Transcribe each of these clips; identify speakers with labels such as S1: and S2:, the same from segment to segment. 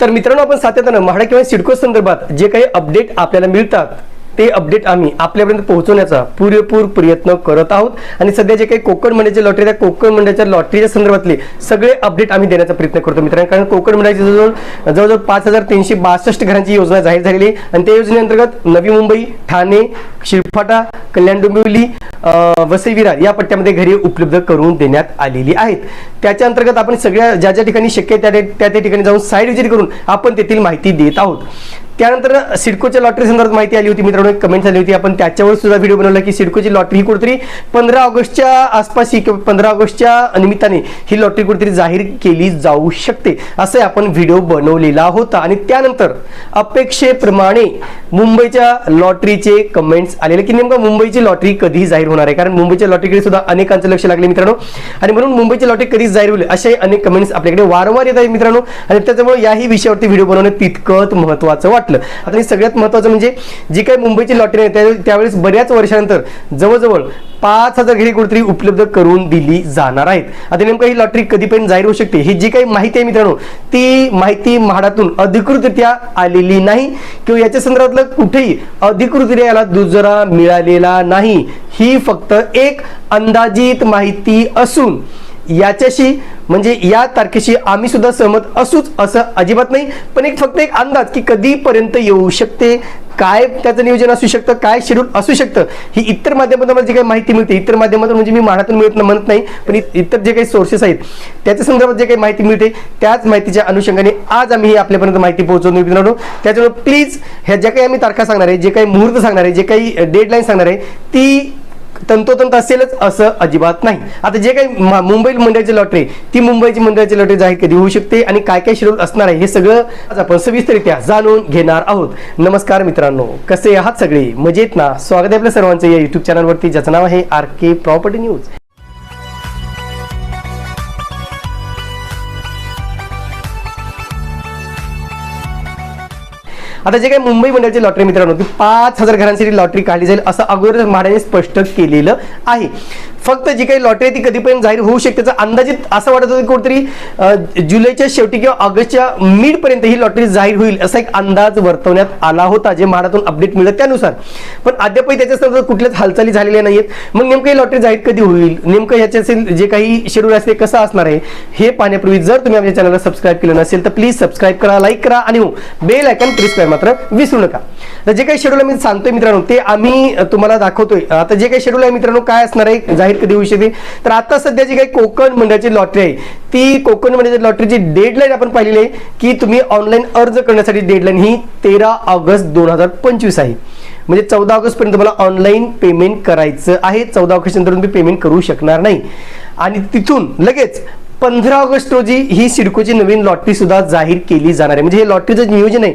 S1: तर मित्रांनो आपण सातत्यानं म्हाडा किंवा सिडको संदर्भात जे काही अपडेट आपल्याला मिळतात ते अपडेट आम्ही आपल्यापर्यंत पोहोचवण्याचा पुरेपूर प्रयत्न करत आहोत. आणि सध्या जे काही कोकण मंडळाची लॉटरी त्या कोकण मंडळाच्या लॉटरीच्या संदर्भातले सगळे अपडेट आम्ही देण्याचा प्रयत्न करतो मित्रांनो. कारण कोकण मंडळाची जवळजवळ जवळजवळ पाच हजार तीनशे बासष्ट घरांची योजना जाहीर झालेली आहे. आणि त्या योजनेअंतर्गत नवी मुंबई ठाणे शिरफाटा कल्याण डोंबिवली वसई विरार या पट्ट्यामध्ये घरे उपलब्ध करून देण्यात आलेली आहेत. त्याच्या अंतर्गत आपण सगळ्या ज्या ज्या ठिकाणी शक्य त्या त्या- त्या त्या ठिकाणी जाऊन साईड विजिट करून आपण तेथील माहिती देत आहोत. त्यानंतर सिडकोच्या लॉटरी संदर्भात माहिती आली होती मित्रांनो एक कमेंट झाली होती. आपण त्याच्यावर सुद्धा व्हिडिओ बनवला की सिडकोची लॉटरी ही कुठेतरी पंधरा ऑगस्टच्या आसपास ही किंवा पंधरा ऑगस्टच्या निमित्ताने ही लॉटरी कुठेतरी जाहीर केली जाऊ शकते. असे आपण व्हिडिओ बनवलेला होता. आणि त्यानंतर अपेक्षेप्रमाणे मुंबईच्या लॉटरीचे कमेंट्स आलेले की नेमकं मुंबईची लॉटरी कधी जाहीर होणार आहे? कारण मुंबईच्या लॉटरीकडे सुद्धा अनेकांचं लक्ष लागले मित्रांनो. आणि म्हणून मुंबईची लॉटरी कधी जाहीर होईल असे अनेक कमेंट्स आपल्याकडे वारंवार येत आहेत मित्रांनो. आणि त्याच्यामुळे याही विषयावरती व्हिडिओ बनवणं तितकंच महत्त्वाचं वाटलं. आता हे सगळ्यात महत्त्वाचं म्हणजे जी काही मुंबईची लॉटरी आहे त्यावेळेस बऱ्याच वर्षानंतर जवळजवळ पाच हजार घरी कुठेतरी उपलब्ध करून दिली जाणार आहेत. आता नेमकं ही लॉटरी कधीपर्यंत जाहीर होऊ शकते ही जी काही माहिती आहे मित्रांनो ती माहिती म्हाडातून अधिकृतरित्या आलेली नाही किंवा याच्या संदर्भातलं कुठेही अधिकृतरित्या याला दुजरा मिळालेला नाही. ही फक्त एक अंदाजित माहिती असून याच्याशी म्हणजे या तारखेशी आम्ही सुद्धा सहमत असूच असं अजिबात नाही. पण एक फक्त एक अंदाज की कधीपर्यंत येऊ शकते काय त्याचं नियोजन असू शकतं काय शेड्यूल असू शकतं ही इतर माध्यमातून मला जी काही माहिती मिळते इतर माध्यमातून म्हणजे मी मानातून मिळत म्हणत नाही पण इ- इतर जे काही सोर्सेस आहेत त्याच्या संदर्भात जे काही माहिती मिळते त्याच माहितीच्या अनुषंगाने आज आम्ही आपल्यापर्यंत माहिती पोहोचवून मित्रांनो. त्याच्यामुळे प्लीज ह्या ज्या काही आम्ही तारखा सांगणार आहे जे काही मुहूर्त सांगणार आहे जे काही डेडलाईन सांगणार आहे ती तंतोतंत असेलच असं अजिबात नाही. आता जे काही मुंबई मंडळाची लॉटरी ती मुंबईची मंडळाची लॉटरी जाहीर कधी होऊ शकते आणि काय काय शेड्यूल असणार आहे हे सगळं आज आपण सविस्तरित्या जाणून घेणार आहोत. नमस्कार मित्रांनो कसे आहात सगळे? मजेत ना? स्वागत आहे आपल्या सर्वांचं या युट्यूब चॅनलवरती ज्याचं नाव आहे आर के प्रॉपर्टी न्यूज आता जे काही मुंबई मंडळाची लॉटरी मित्रांनो ती पाच हजार घरांसाठी लॉटरी काढली जाईल असं अगोदर म्हाडाने स्पष्ट केलेलं आहे. फक्त जी काही लॉटरी आहे ती कधीपर्यंत जाहीर होऊ शकते? त्याचा अंदाजित असं वाटत होतं कुठेतरी जुलैच्या शेवटी किंवा ऑगस्टच्या मिड पर्यंत ही लॉटरी जाहीर होईल असा एक अंदाज वर्तवण्यात आला होता जे म्हाडातून अपडेट मिळत त्यानुसार. पण अद्यापही त्याच्या संदर्भात कुठल्याच हालचाली झालेल्या नाहीयेत. मग नेमकं ही लॉटरी जाहीर कधी होईल? नेमकं ह्याचे असेल जे काही शेड्यूल असते कसं असणार आहे हे पाहण्यापूर्वी जर तुम्ही आमच्या चॅनलला सबस्क्राईब केलं नसेल तर प्लीज सबस्क्राईब करा लाईक करा आणि हो बेल आयकन प्रेस करा मात्र विसरू नका. तर जे काही शेड्यूल मी सांगतोय मित्रांनो ते आम्ही तुम्हाला दाखवतोय. आता जे काही शेड्यूल आहे मित्रांनो काय असणार आहे जाहीर कधी होऊ शकते तर आता सध्या जी काही कोकण मंडळाची लॉटरी आहे ती कोकण मंडळाची लॉटरीची डेडलाईन आपण पाहिलेली आहे की तुम्ही ऑनलाईन अर्ज करण्यासाठी डेडलाईन ही तेरा ऑगस्ट दोन हजार पंचवीस आहे. म्हणजे चौदा ऑगस्ट पर्यंत तुम्हाला ऑनलाईन पेमेंट करायचं आहे. चौदा ऑगस्ट नंतर तुम्ही पेमेंट करू शकणार नाही. आणि तिथून लगेच पंधरा ऑगस्ट रोजी ही सिडकोची नवीन लॉटरी सुद्धा जाहीर केली जाणार आहे. म्हणजे हे लॉटरीचं नियोजन आहे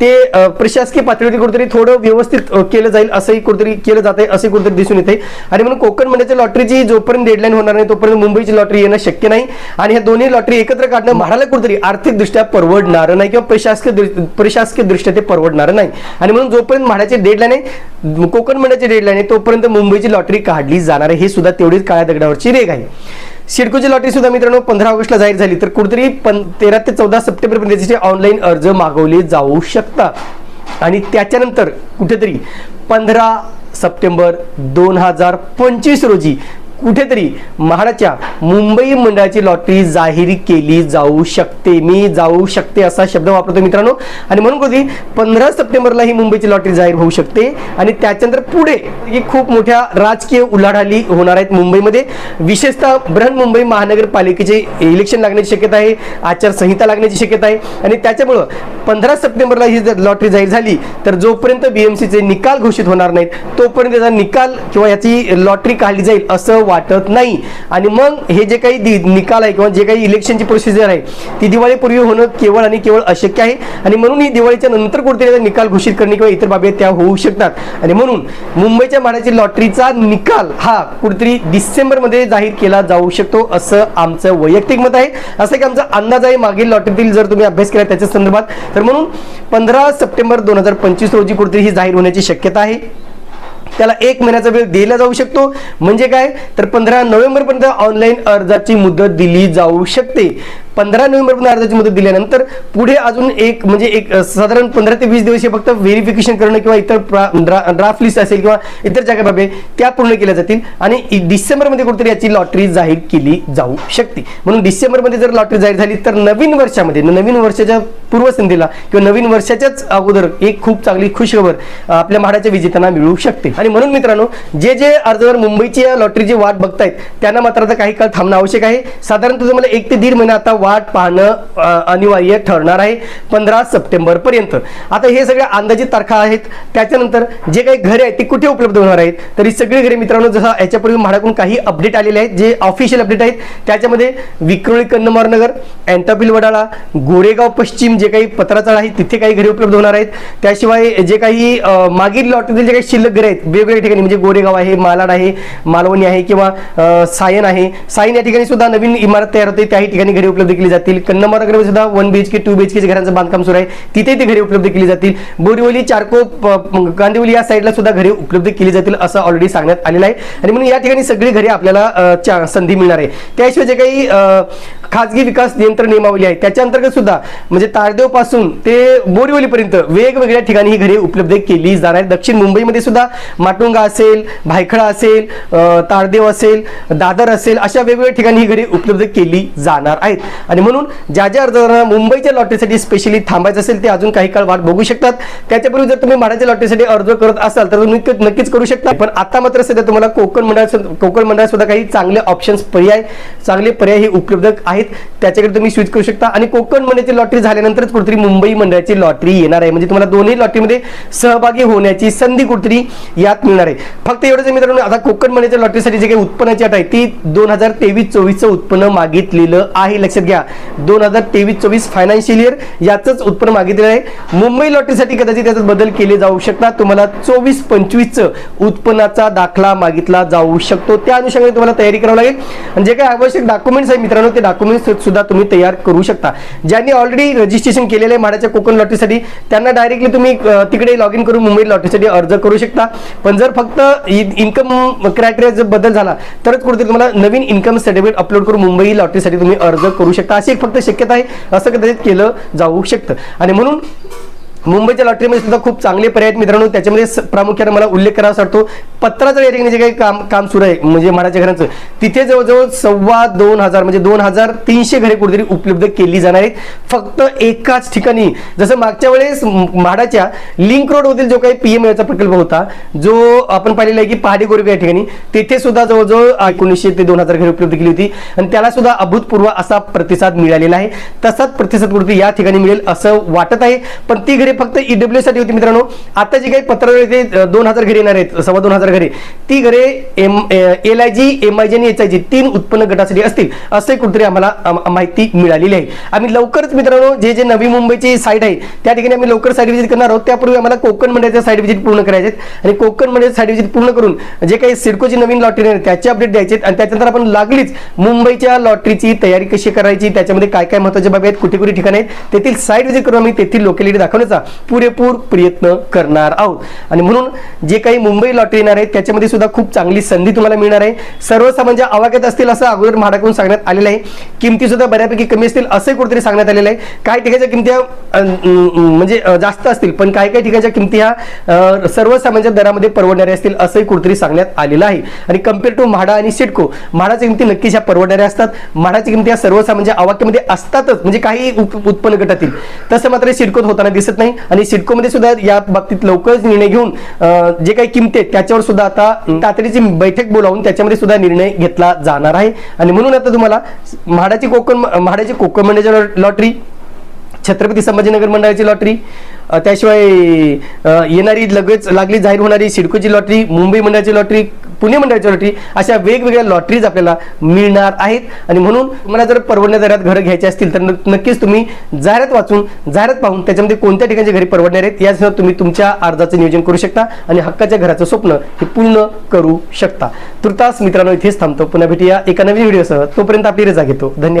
S1: ते प्रशासकीय पातळीवरती कुठेतरी थोडं व्यवस्थित केलं जाईल असंही कुठेतरी केलं जात आहे असंही कुठेतरी दिसून येते आणि म्हणून कोकण मंडळाच्या लॉटरीची जोपर्यंत डेडलाईन होणार नाही तोपर्यंत मुंबईची लॉटरी येणं शक्य नाही. आणि ह्या दोन्ही लॉटरी एकत्र काढणं म्हाडाला कुठेतरी आर्थिकदृष्ट्या परवडणार नाही किंवा प्रशासकीय प्रशासकीय दृष्ट्या ते परवडणारं नाही. आणि म्हणून जोपर्यंत म्हाडाची डेडलाईन आहे कोकण मंडळाची डेडलाईन आहे तोपर्यंत मुंबईची लॉटरी काढली जाणार आहे. हे सुद्धा तेवढीच काळ्या दगडावरची रेग आहे. सिडकोची लॉटरी सुद्धा मित्रांनो पंधरा ऑगस्टला जाहीर झाली. तर कुठेतरी पण तेरा ते चौदा सप्टेंबर पर्यंत त्याचे ऑनलाईन अर्ज मागवले जाऊ शकतात. आणि त्याच्यानंतर कुठेतरी पंधरा सप्टेंबर दोन हजार पंचवीस रोजी कुठेतरी म्हाडाच्या मुंबई मंडळाची लॉटरी जाहीर केली जाऊ शकते. मी जाऊ शकते असा शब्द वापरतो मित्रांनो. आणि म्हणून कधी पंधरा सप्टेंबरला ही मुंबईची लॉटरी जाहीर होऊ शकते. आणि त्याच्यानंतर पुढे ही खूप मोठ्या राजकीय उलाढाली होणार आहेत मुंबईमध्ये. विशेषतः बृहन्मुंबई महानगरपालिकेचे इलेक्शन लागण्याची शक्यता आहे. आचारसंहिता लागण्याची शक्यता आहे. आणि त्याच्यामुळं पंधरा सप्टेंबरला ही जर लॉटरी जाहीर झाली तर जोपर्यंत बीएमसीचे निकाल घोषित होणार नाहीत तोपर्यंत त्याचा निकाल किंवा याची लॉटरी काढली जाईल असं वाटत नाही. आणि मग हे जे काही दि- निकाल आहे किंवा जे काही इलेक्शनची प्रोसिजर आहे ती दिवाळीपूर्वी होणं केवळ आणि केवळ अशक्य आहे. आणि म्हणून ही दिवाळीच्या नंतर कुठेतरी निकाल घोषित करणे किंवा इतर बाबी त्या होऊ शकतात. आणि म्हणून मुंबईच्या म्हाडाची लॉटरीचा निकाल हा कुठेतरी डिसेंबरमध्ये जाहीर केला जाऊ शकतो असं आमचं वैयक्तिक मत आहे. असं की आमचा अंदाज आहे मागील लॉटरीतील जर तुम्ही अभ्यास केला त्याच्या संदर्भात. तर म्हणून पंधरा सप्टेंबर दोन हजार पंचवीस रोजी कुठेतरी ही जाहीर होण्याची शक्यता आहे. त्याला एक महिन्याचा वेळ दिला जाऊ शकतो. म्हणजे काय? तर पंधरा नोव्हेंबरपर्यंत ऑनलाईन अर्जाची मुदत दिली जाऊ शकते. पंधरा नोव्हेंबरपर्यंत अर्जाची मुदत दिल्यानंतर पुढे अजून एक म्हणजे एक साधारण पंधरा ते वीस दिवस हे फक्त व्हेरिफिकेशन करणं किंवा इतर ड्राफ्ट लिस्ट असेल किंवा इतर ज्या काही बाबी त्या पूर्ण केल्या जातील आणि डिसेंबरमध्ये कुठेतरी याची लॉटरी जाहीर केली जाऊ शकते. म्हणून डिसेंबरमध्ये जर लॉटरी जाहीर झाली तर नवीन वर्षामध्ये नवीन वर्षाच्या पूर्वसंध्येला किंवा नवीन वर्षाच्याच अगोदर एक खूप चांगली खुशखबर आपल्या म्हाडाच्या विजेत्यांना मिळू शकते. आणि म्हणून मित्रांनो जे जे अर्जदार मुंबईची या लॉटरीची वाट बघतायत त्यांना मात्र आता काही काळ थांबणं आवश्यक आहे. साधारणतः तुम्हाला एक ते दीड महिना आता वाट पाहणं अनिवार्य ठरणार आहे पंधरा सप्टेंबर पर्यंत. आता हे सगळ्या अंदाजित तारखा आहेत. त्याच्यानंतर जे काही घरे आहेत ती कुठे उपलब्ध होणार आहेत? तर ही सगळी घरे मित्रांनो जसं याच्यापूर्वी म्हाडाकडून काही अपडेट आलेले आहेत जे ऑफिशियल अपडेट आहेत त्याच्यामध्ये विक्रोळी कन्नमार नगर अँटापिल वडाळा गोरेगाव पश्चिम जे काही पत्राचाळ आहे तिथे काही घरे उपलब्ध होणार आहेत. त्याशिवाय जे काही मागील लॉटरीतील जे काही शिल्लक घरे आहेत वेगवेगळ्या ठिकाणी म्हणजे गोरेगाव आहे मालाड आहे मालवणी आहे किंवा सायन आहे. सायन या ठिकाणी सुद्धा नवीन इमारत तयार होते त्याही ठिकाणी घरे उपलब्ध केली जातील. कन्नमार सुद्धा वन बीएचके टू बीएचके घरांचं बांधकाम सुरू आहे. तिथे ती घरे उपलब्ध केली जातील. बोरिवली चारकोप कांदिवली या साईडला सुद्धा घरे उपलब्ध केली जातील असं ऑलरेडी सांगण्यात आलेलं आहे. आणि म्हणून या ठिकाणी सगळी घरे आपल्याला संधी मिळणार आहे. त्याशिवाय जे काही खाजगी विकास नियंत्रण नियमावली आहे. त्याच्या अंतर्गत सुद्धा म्हणजे तारदेवपासून ते बोरिवलीपर्यंत वेगवेगळ्या ठिकाणी ही घरे उपलब्ध केली जाणार आहेत. दक्षिण मुंबईमध्ये सुद्धा माटुंगा असेल भायखळा असेल तारदेव असेल दादर असेल अशा वेगवेगळ्या ठिकाणी ही घरे उपलब्ध केली जाणार आहेत. आणि म्हणून ज्या ज्या अर्जदारांना मुंबईच्या लॉटरीसाठी स्पेशली थांबायचं असेल ते अजून काही काळ वाट बघू शकतात. त्याच्यापूर्वी जर तुम्ही म्हाडाच्या लॉटरीसाठी अर्ज करत असाल तर तुम्ही नक्कीच करू शकता. पण आता मात्र सध्या तुम्हाला कोकण मंडळ कोकण मंडळात सुद्धा काही चांगले ऑप्शन्स पर्याय चांगले पर्याय हे उपलब्ध आहेत. त्याच्याकडे तुम्ही स्विच करू शकता. आणि कोकण मंडळाची लॉटरी झाल्यानंतरच कुठेतरी मुंबई मंडळाची लॉटरी येणार आहे. म्हणजे तुम्हाला दोन्ही लॉटरीमध्ये सहभागी होण्याची संधी कुठेतरी यात मिळणार आहे. फक्त एवढंच मित्रांनो आता कोकण मंडळाच्या लॉटरीसाठी जे काही उत्पन्नाची अट आहे ती दोन हजार तेवीस चोवीसचं उत्पन्न मागितलेलं आहे. लक्षात घ्या. दोन हजार तेवीस चोवीस फायनान्शियल इयर याचंच उत्पन्न मागितलेलं आहे. मुंबई लॉटरीसाठी कदाचित त्याच्यात बदल केले जाऊ शकतात. तुम्हाला चोवीस पंचवीसचं उत्पन्नाचा दाखला मागितला जाऊ शकतो. त्या अनुषंगाने तुम्हाला तयारी करावी लागेल. जे काही आवश्यक डॉक्युमेंट्स आहे मित्रांनो ते दाखवून सुद्धा तुम्ही तयार करू शकता. ज्यांनी ऑलरेडी रजिस्ट्रेशन केलेलं आहे म्हाडाच्या कोकण लॉटरीसाठी त्यांना डायरेक्टली तुम्ही तिकडे लॉग इन करून मुंबई लॉटरीसाठी अर्ज करू शकता. पण जर फक्त इन्कम क्रायटेरिया जर बदल झाला तरच कुठेतरी तुम्हाला नवीन इन्कम सर्टिफिकेट अपलोड करून मुंबई लॉटरीसाठी तुम्ही अर्ज करू शकता. अशी एक फक्त शक्यता आहे असं कदाचित केलं जाऊ शकतं. आणि म्हणून मुंबईच्या लॉटरीमध्ये सुद्धा खूप चांगले पर्याय आहेत मित्रांनो. त्याच्यामध्ये प्रामुख्याने मला उल्लेख करावा वाटतो. पत्राचं या ठिकाणी जे काही काम काम सुरू आहे म्हणजे म्हाडाच्या घरांचं तिथे जवळजवळ सव्वा दोन हजार म्हणजे दोन हजार तीनशे घरे कुठेतरी उपलब्ध केली जाणार आहेत. फक्त एकाच ठिकाणी जसं मागच्या वेळेस म्हाडाच्या लिंक रोडवरील जो काही पीएम चा प्रकल्प होता जो आपण पाहिलेला आहे की पहाडी गोरेगाव या ठिकाणी तिथे सुद्धा जवळजवळ एकोणीसशे ते दोन हजार घरे उपलब्ध केली होती. आणि त्याला सुद्धा अभूतपूर्व असा प्रतिसाद मिळालेला आहे. तसाच प्रतिसाद कुठेतरी या ठिकाणी मिळेल असं वाटत आहे. पण ती घरे फक्त ईडब्ल्यू साठी होती मित्रांनो. आता जी काही पत्र येते दोन हजार घरे येणार आहेत सव्वा दोन हजार घरे. ती घरे M L I G M I G आणि एच आय जी तीन उत्पन्न गटासाठी असतील असे कुठेतरी आम्हाला माहिती मिळालेली आहे. आम्ही लवकरच मित्रांनो जे जे नवी मुंबईची साईट आहे त्या ठिकाणी आम्ही लवकर साईट व्हिजिट करणार आहोत. त्यापूर्वी आम्हाला कोकण मंडळाच्या साईट व्हिजिट पूर्ण करायचे आहेत. आणि कोकण मंडळाचे साईट व्हिजिट पूर्ण करून जे काही सिडकोची नवीन लॉटरी आहे त्याचे अपडेट द्यायचे आहेत. आणि त्याच्यानंतर आपण लागलीच मुंबईच्या लॉटरीची तयारी कशी करायची त्याच्यामध्ये काय काय महत्त्वाचे बाबी आहेत कुठे कुठे ठिकाणी आहेत तेथील साईट व्हिजिट करून आम्ही तेथील लोकॅलिटी दाखवण्याचा पुरेपूर प्रयत्न करणार आहोत. आणि म्हणून जे काही मुंबई लॉटरी येणार आहे त्याच्यामध्ये सुद्धा खूप चांगली संधी तुम्हाला मिळणार आहे. सर्वसामान्य आवाक्यात असतील असं अगोदर म्हाडाकडून सांगण्यात आलेलं आहे. किमती सुद्धा बऱ्यापैकी कमी असतील असंही कुठेतरी सांगण्यात आलेलं आहे. काही ठिकाणच्या किमती म्हणजे जास्त असतील पण काही काही ठिकाणच्या किमती ह्या सर्वसामान्य दरामध्ये परवडणाऱ्या असतील असंही कुठेतरी सांगण्यात आलेलं आहे. आणि कंपेअर टू म्हाडा आणि सिडको म्हाडाच्या किमती नक्कीच ह्या परवडणाऱ्या असतात. म्हाडाच्या किमती ह्या सर्वसामान्य आवाक्यामध्ये असतातच म्हणजे काही उप- उत्पन्न गटातील. तसं मात्र सिडकोत होताना दिसत नाही. आणि सिडकोमध्ये सुद्धा या बाबतीत लवकरच निर्णय घेऊन जे काही किमती आहेत त्याच्यावर सुद्धा आता तातडीची बैठक बोलावून त्याच्यामध्ये सुद्धा निर्णय घेतला जाणार आहे. आणि म्हणून आता तुम्हाला म्हाडाची कोकण म्हाडाची कोकण मंडळाची लॉटरी छत्रपती संभाजीनगर मंडळाची लॉटरी त्याशिवाय येणारी लगेच लागली जाहीर होणारी सिडकोची लॉटरी मुंबई मंडळाची लॉटरी पुणे मंडळाच्या लॉटरी अशा वेगवेगळ्या लॉटरीज आपल्याला मिळणार आहेत. आणि म्हणून तुम्हाला जर परवडण्या दरात घरं घ्यायचे असतील तर नक्कीच तुम्ही जाहिरात वाचून जाहिरात पाहून त्याच्यामध्ये कोणत्या ठिकाणची घरी परवडणार आहेत यासह तुम्ही तुमच्या अर्जाचं नियोजन करू शकता आणि हक्काच्या घराचं स्वप्न हे पूर्ण करू शकता. तुर्तास मित्रांनो इथेच थांबतो. पुन्हा भेटूया एका नवीन व्हिडिओसह. तोपर्यंत आपली रजा घेतो. धन्यवाद.